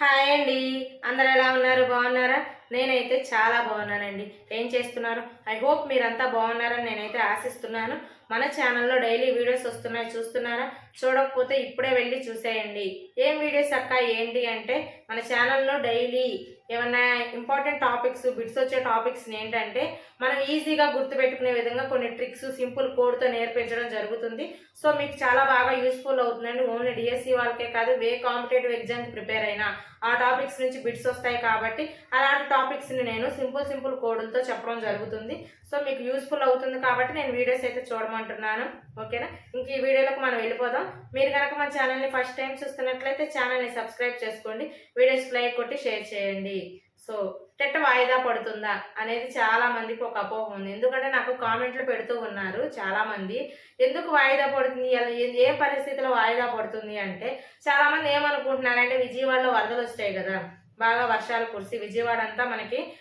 Hi అండి. అందరు ఎలా ఉన్నారు? బాగున్నారా? నేనైతే చాలా బాగున్నానండి. ఏం చేస్తున్నారు? ఐ హోప్ మీరంతా బాగున్నారని నేనైతే ఆశిస్తున్నాను. మన ఛానల్లో డైలీ వీడియోస్ వస్తున్నాయి. చూస్తున్నారా? చూడకపోతే ఇప్పుడే వెళ్ళి చూసేయండి. ఏం వీడియోస్ అక్క ఏంటి అంటే మన ఛానల్లో డైలీ ఏమైనా ఇంపార్టెంట్ టాపిక్స్ బిట్స్ వచ్చే టాపిక్స్ ఏంటంటే మనం ఈజీగా గుర్తుపెట్టుకునే విధంగా కొన్ని ట్రిక్స్ సింపుల్ కోడ్తో నేర్పించడం జరుగుతుంది. సో మీకు చాలా బాగా యూస్ఫుల్ అవుతుందండి. ఓన్లీ డిఎస్సి వాళ్ళకే కాదు వే కాంపిటేటివ్ ఎగ్జామ్కి ప్రిపేర్ అయినా. ఆ టాపిక్స్ నుంచి బిట్స్ వస్తాయి కాబట్టి అలాంటి టాపిక్స్ని నేను సింపుల్ సింపుల్ కోడ్లతో చెప్పడం జరుగుతుంది. సో మీకు యూస్ఫుల్ అవుతుంది కాబట్టి నేను వీడియోస్ అయితే చూడమంటున్నాను. ఓకేనా? ఇంక ఈ వీడియోలోకి మనం వెళ్ళిపోదాం. మీరు కనుక మా ఛానల్ని ఫస్ట్ టైం చూస్తున్నట్లయితే ఛానల్ని సబ్స్క్రైబ్ చేసుకోండి. వీడియోస్ లైక్ కొట్టి షేర్ చేయండి. సో టెట్ వాయిదా పడుతుందా అనేది చాలా మందికి ఒక అపోహ ఉంది. ఎందుకంటే నాకు కామెంట్లు పెడుతూ ఉన్నారు చాలా మంది ఎందుకు వాయిదా పడుతుంది? ఏ- ఏ పరిస్థితిలో వాయిదా పడుతుంది అంటే చాలా మంది ఏమనుకుంటున్నారంటే విజయవాడలో వరదలు వస్తాయి కదా. బాగా వర్షాలు కురిసి విజయవాడ అంతా మనకి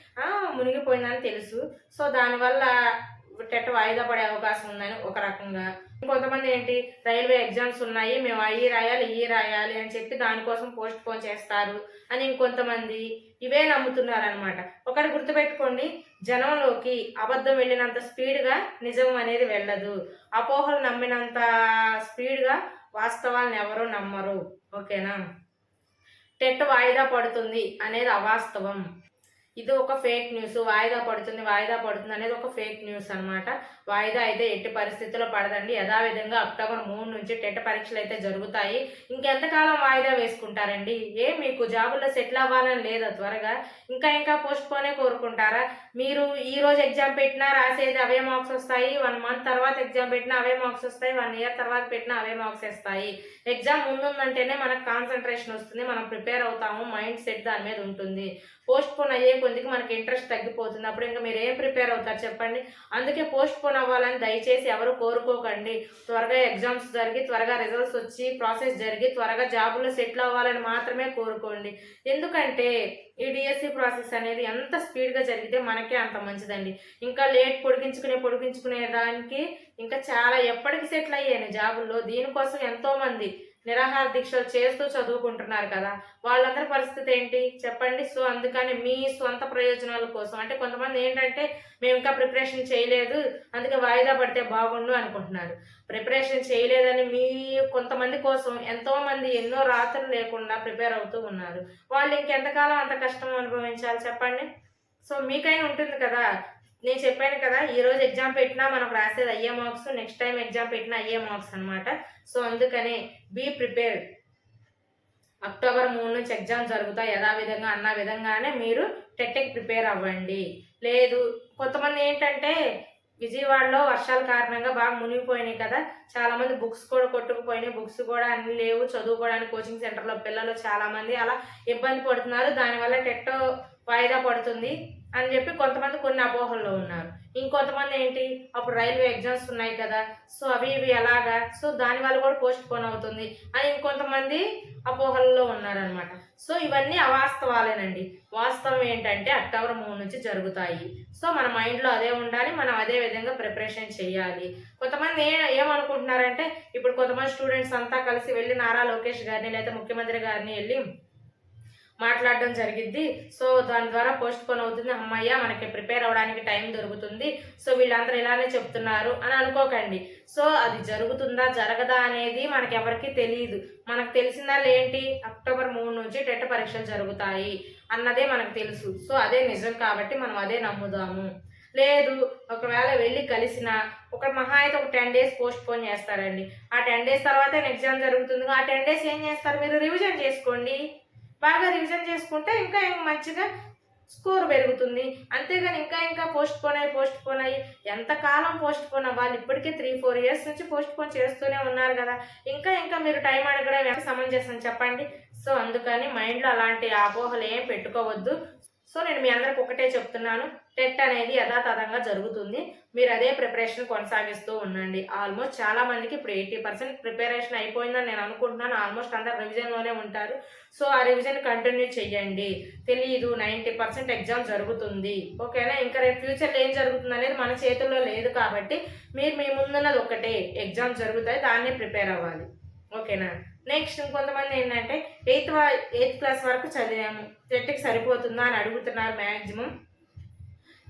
మునిగిపోయిందని తెలుసు. సో దానివల్ల టెట్ వాయిదా పడే అవకాశం ఉందని ఒక రకంగా కొంతమంది ఏంటి రైల్వే ఎగ్జామ్స్ ఉన్నాయి మేము అయ్యి రాయాలి ఇవి రాయాలి అని చెప్పి దానికోసం పోస్ట్ పోన్ చేస్తారు అని ఇంకొంతమంది ఇవే నమ్ముతున్నారు అనమాట ఒకటి గుర్తుపెట్టుకోండి జనంలోకి అబద్ధం వెళ్ళినంత స్పీడ్గా నిజం అనేది వెళ్ళదు. అపోహలు నమ్మినంత స్పీడ్గా వాస్తవాలను ఎవరు నమ్మరు. ఓకేనా? టెట్ వాయిదా పడుతుంది అనేది అవాస్తవం. ఇది ఒక ఫేక్ న్యూస్. వాయిదా పడుతుంది వాయిదా పడుతుంది అనేది ఒక ఫేక్ న్యూస్ అన్నమాట. వాయిదా అయితే ఎట్టి పరిస్థితుల్లో పడదండి. యథావిధంగా అక్టోబర్ మూడు నుంచి టెట్ పరీక్షలు అయితే జరుగుతాయి. ఇంకెంతకాలం వాయిదా వేసుకుంటారండి? ఏ మీకు జాబుల్లో సెటిల్ అవ్వాలని లేదా త్వరగా? ఇంకా ఇంకా పోస్ట్ పోనే కోరుకుంటారా? మీరు ఈ రోజు ఎగ్జామ్ పెట్టినా రాసేది అవే మార్క్స్ వస్తాయి. వన్ మంత్ తర్వాత ఎగ్జామ్ పెట్టినా అవే మార్క్స్ వస్తాయి. వన్ ఇయర్ తర్వాత పెట్టినా అవే మార్క్స్ వస్తాయి. ఎగ్జామ్ ముందుందంటేనే మనకు కాన్సన్ట్రేషన్ వస్తుంది. మనం ప్రిపేర్ అవుతాము. మైండ్ సెట్ దాని మీద ఉంటుంది. పోస్ట్ పోన్ అయ్యే కొద్దికి మనకి ఇంట్రెస్ట్ తగ్గిపోతుంది. అప్పుడు ఇంకా మీరు ఏం ప్రిపేర్ అవుతారు చెప్పండి. అందుకే పోస్ట్ పోన్ అవ్వాలని దయచేసి ఎవరు కోరుకోకండి. త్వరగా ఎగ్జామ్స్ జరిగి త్వరగా రిజల్ట్స్ వచ్చి ప్రాసెస్ జరిగి త్వరగా జాబులో సెటిల్ అవ్వాలని మాత్రమే కోరుకోండి. ఎందుకంటే ఈ డిఎస్సి ప్రాసెస్ అనేది ఎంత స్పీడ్గా జరిగితే మనకే అంత మంచిదండి. ఇంకా లేట్ పొడిగించుకునే పొడిగించుకునే దానికి ఇంకా చాలా ఎప్పటికి సెటిల్ అయ్యాను జాబుల్లో. దీనికోసం ఎంతోమంది నిరాహార దీక్షలు చేస్తూ చదువుకుంటున్నారు కదా. వాళ్ళందరి పరిస్థితి ఏంటి? చెప్పండి. సో అందుకని మీ స్వంత ప్రయోజనాల కోసం. అంటే కొంతమంది ఏంటంటే మేము ఇంకా ప్రిపరేషన్ చేయలేదు అందుకే వాయిదా పడితే బాగుండు అనుకుంటున్నారు. ప్రిపరేషన్ చేయలేదని మీ కొంతమంది కోసం ఎంతోమంది ఎన్నో రాత్రులు లేకుండా ప్రిపేర్ అవుతూ ఉన్నారు. వాళ్ళు ఇంకెంతకాలం అంత కష్టం అనుభవించాలి? చెప్పండి. సో మీకైనా ఉంటుంది కదా. నేను చెప్పాను కదా ఈ రోజు ఎగ్జామ్ పెట్టినా మనకు రాసేది అయ్యే మార్క్స్ నెక్స్ట్ టైం ఎగ్జామ్ పెట్టినా అయ్యే మార్క్స్ అనమాట సో అందుకనే బీ ప్రిపేర్డ్ అక్టోబర్ మూడు నుంచి ఎగ్జామ్ జరుగుతాయి యథావిధంగా అన్న విధంగానే మీరు టెట్కి ప్రిపేర్ అవ్వండి. లేదు కొంతమంది ఏంటంటే విజయవాడలో వర్షాల కారణంగా బాగా మునిగిపోయినాయి కదా. చాలామంది బుక్స్ కూడా కొట్టుకుపోయినాయి. బుక్స్ కూడా అన్ని లేవు. చదువుకోవడానికి కోచింగ్ సెంటర్లో పిల్లలు చాలామంది అలా ఇబ్బంది పడుతున్నారు. దానివల్ల టెట్ వాయిదా పడుతుంది. అని చెప్పి కొంతమంది కొన్ని అపోహల్లో ఉన్నారు. ఇంకొంతమంది ఏంటి? అప్పుడు రైల్వే ఎగ్జామ్స్ ఉన్నాయి కదా. సో అవి ఇవి ఎలాగా? సో దాని వల్ల కూడా పోస్ట్ పోన్ అవుతుంది అని ఇంకొంతమంది అపోహల్లో ఉన్నారనమాట సో ఇవన్నీ అవాస్తవాలేనండి. వాస్తవం ఏంటంటే అక్టోబర్ మూడు నుంచి జరుగుతాయి. సో మన మైండ్లో అదే ఉండాలి మనం అదే విధంగా ప్రిపరేషన్ చేయాలి. కొంతమంది ఏ ఏమనుకుంటున్నారంటే ఇప్పుడు కొంతమంది స్టూడెంట్స్ అంతా కలిసి వెళ్ళి నారా లోకేష్ గారిని లేదా ముఖ్యమంత్రి గారిని వెళ్ళి మాట్లాడడం జరిగిద్ది. సో దాని ద్వారా పోస్ట్ పోన్ అవుతుంది. అమ్మయ్య మనకి ప్రిపేర్ అవ్వడానికి టైం దొరుకుతుంది. సో వీళ్ళందరూ ఇలానే చెప్తున్నారు అని అనుకోకండి. సో అది జరుగుతుందా జరగదా అనేది మనకి ఎవరికి తెలియదు మనకు తెలిసిందా ఏంటి అక్టోబర్ మూడు నుంచి టెట్ పరీక్షలు జరుగుతాయి అన్నదే మనకు తెలుసు. సో అదే నిజం కాబట్టి మనం అదే నమ్ముదాము. లేదు ఒకవేళ వెళ్ళి కలిసిన ఒక మహా అయితే ఒక టెన్ డేస్ పోస్ట్ పోన్ చేస్తారండి. ఆ టెన్ డేస్ తర్వాత ఎగ్జామ్ జరుగుతుంది ఆ టెన్ డేస్ ఏం చేస్తారు మీరు? రివిజన్ చేసుకోండి. బాగా రివిజన్ చేసుకుంటే ఇంకా ఇంకా మంచిగా స్కోర్ పెరుగుతుంది. అంతేగాని ఇంకా ఇంకా పోస్ట్ పోన్ అయ్యి పోస్ట్ పోన్ అయ్యి ఎంతకాలం పోస్ట్ పోన్ వాళ్ళు ఇప్పటికే త్రీ ఫోర్ ఇయర్స్ నుంచి పోస్ట్ పోన్ చేస్తూనే ఉన్నారు కదా. ఇంకా ఇంకా మీరు టైం అడగడం ఎంత సమంజసం చెప్పండి. సో అందుకని మైండ్లో అలాంటి అపోహలు ఏం పెట్టుకోవద్దు. సో నేను మీ అందరికి ఒకటే చెప్తున్నాను టెట్ అనేది యథాతథంగా జరుగుతుంది. మీరు అదే ప్రిపరేషన్ కొనసాగిస్తూ ఉండండి. ఆల్మోస్ట్ చాలా మందికి ఇప్పుడు ఎయిటీ పర్సెంట్ ప్రిపరేషన్ అయిపోయిందని నేను అనుకుంటున్నాను. ఆల్మోస్ట్ అందరు రివిజన్లోనే ఉంటారు. సో ఆ రివిజన్ కంటిన్యూ చేయండి తెలియదు నైంటీ పర్సెంట్ ఎగ్జామ్ జరుగుతుంది. ఓకేనా? ఇంకా రేపు ఫ్యూచర్లో ఏం జరుగుతుంది అనేది మన చేతుల్లో లేదు కాబట్టి మీరు మీ ముందున్నది ఒకటే. ఎగ్జామ్ జరుగుతాయి దాన్ని ప్రిపేర్ అవ్వాలి. ఓకేనా? నెక్స్ట్ ఇంకొంతమంది ఏంటంటే ఎయిత్ ఎయిత్ క్లాస్ వరకు చదివాము. టెట్కి సరిపోతుందా అని అడుగుతున్నారు మ్యాక్సిమం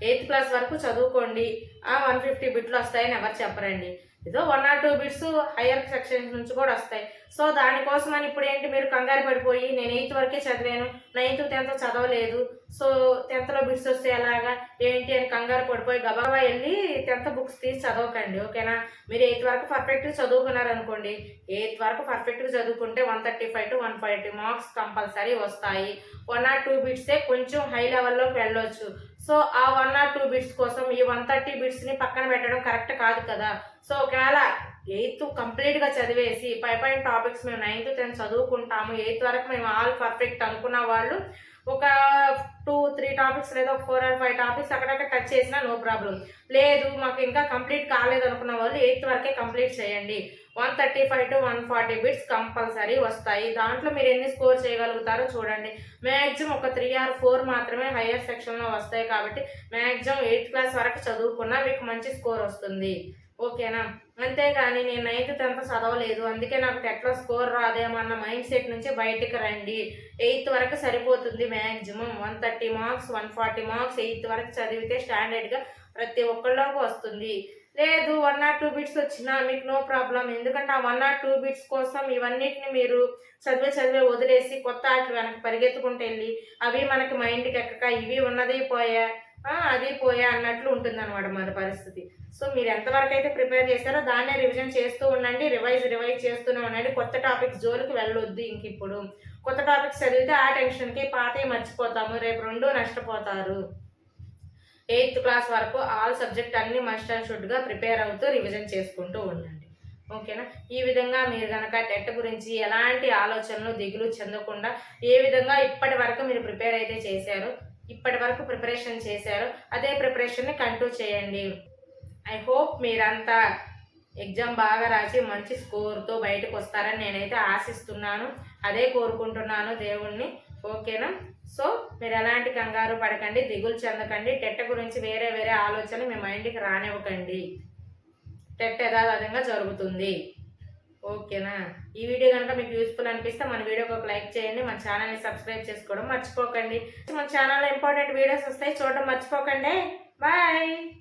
ఎయిత్ క్లాస్ వరకు చదువుకోండి. ఆ వన్ ఫిఫ్టీ బిట్లు వస్తాయని ఎవరు చెప్పరండి. ఏదో one or two bits higher sections నుంచి కూడా వస్తాయి. సో దానికోసం అని ఇప్పుడు ఏంటి మీరు కంగారు పడిపోయి నేను ఎయిత్ వరకే చదివాను నైన్త్ టెన్త్ చదవలేదు. సో టెన్త్లో బిట్స్ వస్తే ఎలాగా? ఏంటి అని కంగారు పడిపోయి గబగబా వెళ్ళి టెన్త్ బుక్స్ తీసి చదవకండి ఓకేనా మీరు ఎయిత్ వరకు పర్ఫెక్ట్గా చదువుకున్నారు అనుకోండి ఎయిత్ వరకు పర్ఫెక్ట్గా చదువుకుంటే one thirty five to one five marks compulsory వస్తాయి వన్ ఆర్ టూ బిట్సే కొంచెం హై లెవెల్లోకి వెళ్ళొచ్చు. సో ఆ వన్ ఆర్ టూ బిట్స్ కోసం ఈ వన్ థర్టీ బిట్స్ని పక్కన పెట్టడం కరెక్ట్ కాదు కదా. సో ఒకవేళ ఎయిత్ కంప్లీట్గా చదివేసి పై పైన టాపిక్స్ మేము నైన్త్ టెన్త్ చదువుకుంటాము ఎయిత్ వరకు మేము ఆల్ పర్ఫెక్ట్ అనుకున్న వాళ్ళు ఒక టూ త్రీ టాపిక్స్ లేదా ఫోర్ ఆర్ ఫైవ్ టాపిక్స్ అక్కడక్కడ టచ్ చేసినా నో ప్రాబ్లం లేదు మాకు ఇంకా కంప్లీట్ కాలేదు అనుకున్న వాళ్ళు ఎయిత్ వరకే కంప్లీట్ చేయండి. One thirty five to one forty bits compulsory వస్తాయి. దాంట్లో మీరు ఎన్ని స్కోర్ చేయగలుగుతారో చూడండి. మ్యాక్సిమం ఒక త్రీ ఆర్ ఫోర్ మాత్రమే హయ్యర్ సెక్షన్లో వస్తాయి కాబట్టి మ్యాక్సిమం ఎయిత్ క్లాస్ వరకు చదువుకున్నా మీకు మంచి స్కోర్ వస్తుంది. ఓకేనా? అంతేగాని నేను నైన్త్ టెన్త్ చదవలేదు. అందుకే నాకు టెట్లో స్కోర్ రాదేమన్న మైండ్ సెట్ నుంచి బయటికి రండి. ఎయిత్ వరకు సరిపోతుంది maximum one thirty marks one forty marks eighth వరకు చదివితే స్టాండర్డ్గా ప్రతి ఒక్కళ్ళకు వస్తుంది. లేదు వన్ ఆర్ టూ బిట్స్ వచ్చినా మీకు నో ప్రాబ్లం ఎందుకంటే ఆ వన్ ఆర్ టూ బిట్స్ కోసం ఇవన్నిటిని మీరు చదివే చదివే వదిలేసి కొత్త ఆటలు వెనక్కి పరిగెత్తుకుంటూ వెళ్ళి అవి మనకి మైండ్కి ఎక్కక ఇవి ఉన్నది పోయా అది పోయా అన్నట్లు ఉంటుంది అనమాట మన పరిస్థితి. సో మీరు ఎంతవరకు అయితే ప్రిపేర్ చేస్తారో దాన్నే రివిజన్ చేస్తూ ఉండండి రివైజ్ రివైజ్ చేస్తూనే ఉండండి. కొత్త టాపిక్స్ జోలికి వెళ్ళొద్దు ఇంక ఇప్పుడు. కొత్త టాపిక్స్ చదివితే ఆ టెన్షన్కి పాతవి మర్చిపోతాము రేపు రెండు నష్టపోతారు. ఎయిత్ క్లాస్ వరకు ఆల్ సబ్జెక్ట్ అన్ని మస్ట్ అండ్ షుడ్గా ప్రిపేర్ అవుతూ రివిజన్ చేసుకుంటూ ఉండండి. ఓకేనా? ఈ విధంగా మీరు కనుక టెట్ గురించి ఎలాంటి ఆలోచనలు దిగులు చెందకుండా ఏ విధంగా ఇప్పటి వరకు మీరు ప్రిపేర్ అయితే చేశారు ఇప్పటి వరకు ప్రిపరేషన్ చేశారు అదే ప్రిపరేషన్ని కంటిన్యూ చేయండి. ఐ హోప్ మీరంతా ఎగ్జామ్ బాగా రాసి మంచి స్కోర్తో బయటకు వస్తారని నేనైతే ఆశిస్తున్నాను. అదే కోరుకుంటున్నాను దేవుణ్ణి. ఓకేనా? సో మీరు ఎలాంటి కంగారు పడకండి దిగులు చెందకండి. టెట్ గురించి వేరే వేరే ఆలోచన మీ మైండ్కి రానివ్వకండి. టెట్ యథావిధంగా జరుగుతుంది. ఓకేనా? ఈ వీడియో కనుక మీకు యూస్ఫుల్ అనిపిస్తే మన వీడియోకి ఒక లైక్ చేయండి. మన ఛానల్ని సబ్స్క్రైబ్ చేసుకోవడం మర్చిపోకండి. మన ఛానల్లో ఇంపార్టెంట్ వీడియోస్ వస్తాయి చూడడం మర్చిపోకండి. బాయ్